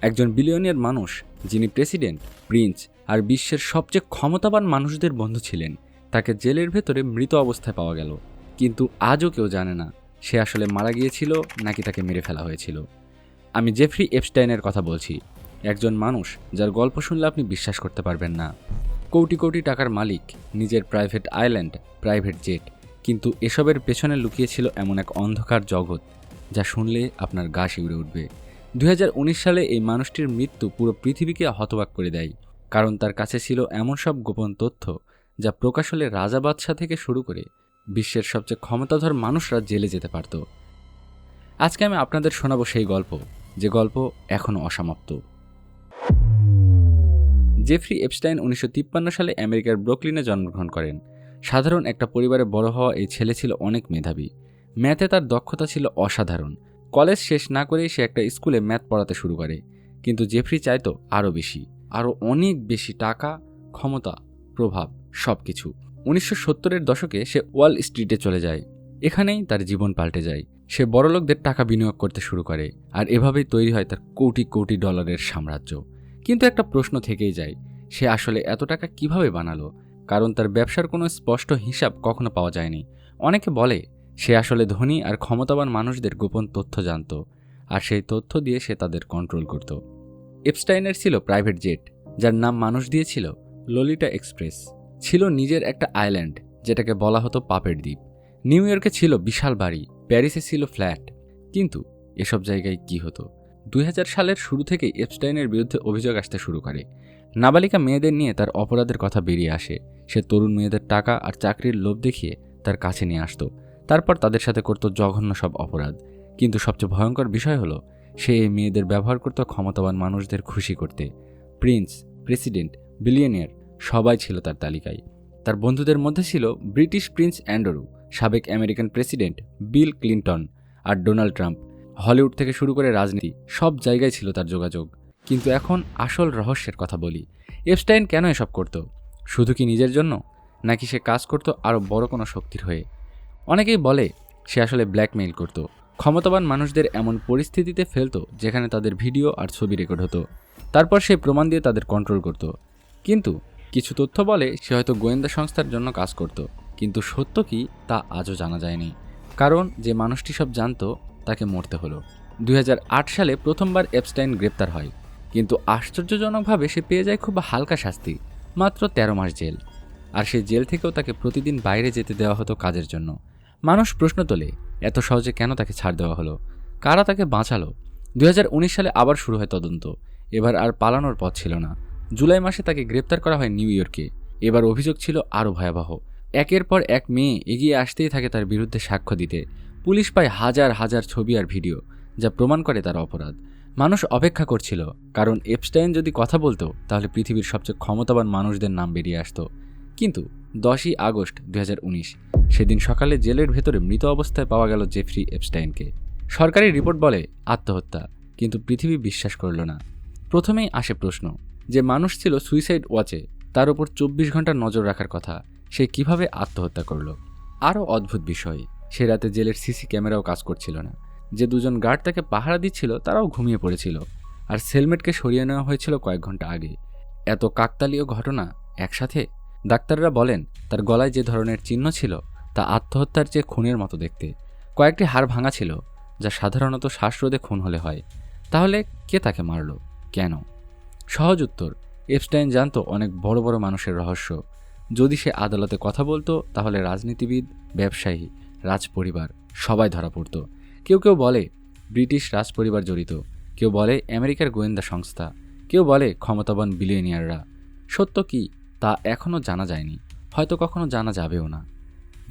একজন বিলিয়নিয়ার মানুষ যিনি প্রেসিডেন্ট, প্রিন্স আর বিশ্বের সবচেয়ে ক্ষমতাবান মানুষদের বন্ধু ছিলেন। তাকে জেলের ভেতরে মৃত অবস্থায় পাওয়া গেল। কিন্তু আজও কেউ জানে না সে আসলে মারা গিয়েছিল নাকি তাকে মেরে ফেলা হয়েছিল। আমি জেফ্রি এপস্টাইনের কথা বলছি। একজন মানুষ যার গল্প শুনলে আপনি বিশ্বাস করতে পারবেন না। কোটি কোটি টাকার মালিক, নিজের প্রাইভেট আইল্যান্ড, প্রাইভেট জেট, কিন্তু এসবের পেছনে লুকিয়েছিল এমন এক অন্ধকার জগৎ যা শুনলে আপনার গা শিউরে উঠবে। দুই হাজার উনিশ সালে এই মানুষটির মৃত্যু পুরো পৃথিবীকে হতবাক করে দেয়, কারণ তার কাছে ছিল এমন সব গোপন তথ্য যা প্রকাশ হলে রাজা বাদশাহ থেকে শুরু করে বিশ্বের সবচেয়ে ক্ষমতাধর মানুষরা জেলে যেতে পারত। আজকে আমি আপনাদের শোনাবো সেই গল্প, যে গল্প এখনও অসমাপ্ত। জেফ্রি এপস্টাইন উনিশশো তিপ্পান্ন সালে আমেরিকার ব্রুকলিনে জন্মগ্রহণ করেন। সাধারণ একটা পরিবারে বড় হওয়া এই ছেলে ছিল অনেক মেধাবী। ম্যাথে তার দক্ষতা ছিল অসাধারণ। কলেজ শেষ না করেই সে একটা স্কুলে ম্যাথ পড়াতে শুরু করে। কিন্তু জেফ্রি চাইতো আরও বেশি, আরও অনেক বেশি টাকা, ক্ষমতা, প্রভাব সব কিছু উনিশশো সত্তরের দশকে সে ওয়াল স্ট্রিটে চলে যায়। এখানেই তার জীবন পাল্টে যায়। সে বড়লোকদের টাকা বিনিয়োগ করতে শুরু করে, আর এভাবেই তৈরি হয় তার কোটি কোটি ডলারের সাম্রাজ্য। কিন্তু একটা প্রশ্ন থেকেই যায়, সে আসলে এত টাকা কীভাবে বানালো? কারণ তার ব্যবসার কোনো স্পষ্ট হিসাব কখনো পাওয়া যায়নি। অনেকে বলে সে আসলে ধনী আর ক্ষমতাবান মানুষদের গোপন তথ্য জানত, আর সেই তথ্য দিয়ে সে তাদের কন্ট্রোল করত। এপস্টাইনের ছিল প্রাইভেট জেট যার নাম মানুষ দিয়েছিল ললিটা এক্সপ্রেস ছিল নিজের একটা আইল্যান্ড যেটাকে বলা হতো পাপের দ্বীপ। নিউ ইয়র্কে ছিল বিশাল বাড়ি প্যারিসে ছিল ফ্ল্যাট কিন্তু এসব জায়গায় কি হতো? দুই হাজার সালের শুরু থেকেই এপস্টাইনের বিরুদ্ধে অভিযোগ আসতে শুরু করে। নাবালিকা মেয়েদের নিয়ে তার অপরাধের কথা বেরিয়ে আসে। সে তরুণ মেয়েদের টাকা আর চাকরির লোভ দেখিয়ে তার কাছে নিয়ে আসতো। তারপর তাদের সাথে করত জঘন্য সব অপরাধ। কিন্তু সবচেয়ে ভয়ঙ্কর বিষয় হলো, সে এই মেয়েদের ব্যবহার করত ক্ষমতাবান মানুষদের খুশি করতে। প্রিন্স, প্রেসিডেন্ট, বিলিয়নিয়ার সবাই ছিল তার তালিকায়। তার বন্ধুদের মধ্যে ছিল ব্রিটিশ প্রিন্স অ্যান্ডরু, সাবেক আমেরিকান প্রেসিডেন্ট বিল ক্লিন্টন আর ডোনাল্ড ট্রাম্প। হলিউড থেকে শুরু করে রাজনীতি, সব জায়গায় ছিল তার যোগাযোগ। কিন্তু এখন আসল রহস্যের কথা বলি, এপস্টাইন কেন এসব করত? শুধু কি নিজের জন্য? নাকি সে কাজ করত আরও বড় কোনো শক্তির হয়ে? অনেকেই বলে, সে আসলে ব্ল্যাকমেইল করত। ক্ষমতাবান মানুষদের এমন পরিস্থিতিতে ফেলতো, যেখানে তাদের ভিডিও আর ছবি রেকর্ড হতো। তারপর সে প্রমাণ দিয়ে তাদের কন্ট্রোল করত। কিন্তু কিছু তথ্য বলে, সে হয়তো গোয়েন্দা সংস্থার জন্য কাজ করত। কিন্তু সত্য কি, তা আজও জানা যায়নি। কারণ যে মানুষটি সব জানতো, তাকে মরতে হলো। দুই হাজার আট সালে প্রথমবার এপস্টাইন গ্রেপ্তার হয়। কিন্তু আশ্চর্যজনকভাবে সে পেয়ে যায় খুব হালকা শাস্তি, মাত্র তেরো মাস জেল। আর সেই জেল থেকেও তাকে প্রতিদিন বাইরে যেতে দেওয়া হতো কাজের জন্য। মানুষ প্রশ্ন তোলে, এত সহজে কেন তাকে ছাড় দেওয়া হলো? কারা তাকে বাঁচালো? দুই হাজার উনিশ সালে আবার শুরু হয় তদন্ত। এবার আর পালানোর পথ ছিল না। জুলাই মাসে তাকে গ্রেপ্তার করা হয় নিউ ইয়র্কে। এবার অভিযোগ ছিল আরও ভয়াবহ। একের পর এক মেয়ে এগিয়ে আসতেই থাকে তার বিরুদ্ধে সাক্ষ্য দিতে। পুলিশ পায় হাজার হাজার ছবি আর ভিডিও, যা প্রমাণ করে তার অপরাধ। মানুষ অপেক্ষা করছিল, কারণ এপস্টাইন যদি কথা বলতো, তাহলে পৃথিবীর সবচেয়ে ক্ষমতাবান মানুষদের নাম বেরিয়ে আসতো। কিন্তু দশই আগস্ট দুই হাজার উনিশ সেদিন সকালে জেলের ভেতরে মৃত অবস্থায় পাওয়া গেল জেফ্রি এপস্টাইনকে। সরকারি রিপোর্ট বলে আত্মহত্যা, কিন্তু পৃথিবী বিশ্বাস করল না। প্রথমেই আসে প্রশ্ন, যে মানুষ ছিল সুইসাইড ওয়াচে, তার উপর চব্বিশ ঘণ্টা নজর রাখার কথা, সে কীভাবে আত্মহত্যা করল? আরও অদ্ভুত বিষয়, সে রাতে জেলের সিসি ক্যামেরাও কাজ করছিল না। যে দুজন গার্ড তাকে পাহারা দিচ্ছিল, তারাও ঘুমিয়ে পড়েছিল, আর সেলমেটকে সরিয়ে নেওয়া হয়েছিল কয়েক ঘণ্টা আগে। এত কাকতালীয় ঘটনা একসাথে? ডাক্তাররা বলেন, তার গলায় যে ধরনের চিহ্ন ছিল তা আত্মহত্যার চেয়ে খুনের মতো দেখতে। কয়েকটি হাড় ভাঙা ছিল, যা সাধারণত শ্বাসরোধে খুন হলে হয়। তাহলে কে তাকে মারল? কেন? সহজ উত্তর, এপস্টাইন জানতো অনেক বড় বড় মানুষের রহস্য। যদি সে আদালতে কথা বলতো, তাহলে রাজনীতিবিদ, ব্যবসায়ী, রাজপরিবার সবাই ধরা পড়ত। কেউ কেউ বলে, ব্রিটিশ রাজপরিবার জড়িত। কেউ বলে, আমেরিকার গোয়েন্দা সংস্থা। কেউ বলে, ক্ষমতাবান বিলিয়নিয়াররা সত্য কি? তা এখনও জানা যায়নি। হয়তো কখনো জানা যাবেও না।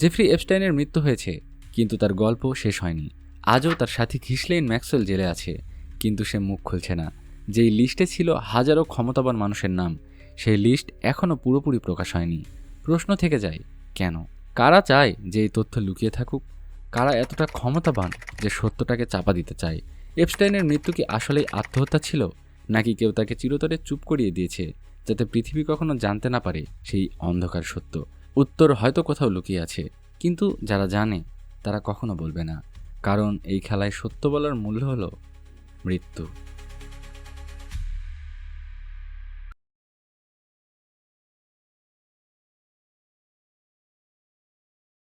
জেফ্রি এপস্টাইনের মৃত্যু হয়েছে, কিন্তু তার গল্প শেষ হয়নি। আজও তার সাথী ঘিসলেইন ম্যাক্সওয়েল জেলে আছে, কিন্তু সে মুখ খুলছে না। যেই লিস্টে ছিল হাজারো ক্ষমতাবান মানুষের নাম, সেই লিস্ট এখনও পুরোপুরি প্রকাশ হয়নি। প্রশ্ন থেকে যায়, কেন? কারা চায় যে এই তথ্য লুকিয়ে থাকুক? কারা এতটা ক্ষমতাবান যে সত্যটাকে চাপা দিতে চায়? এপস্টাইনের মৃত্যু কি আসলেই আত্মহত্যা ছিল? নাকি কেউ তাকে চিরতরে চুপ করিয়ে দিয়েছে, যাতে পৃথিবী কখনো জানতে না পারে সেই অন্ধকার সত্য? উত্তর হয়তো কোথাও লুকিয়ে আছে, কিন্তু যারা জানে, তারা কখনো বলবে না। কারণ এই খেলায় সত্য বলার মূল্য হলো মৃত্যু।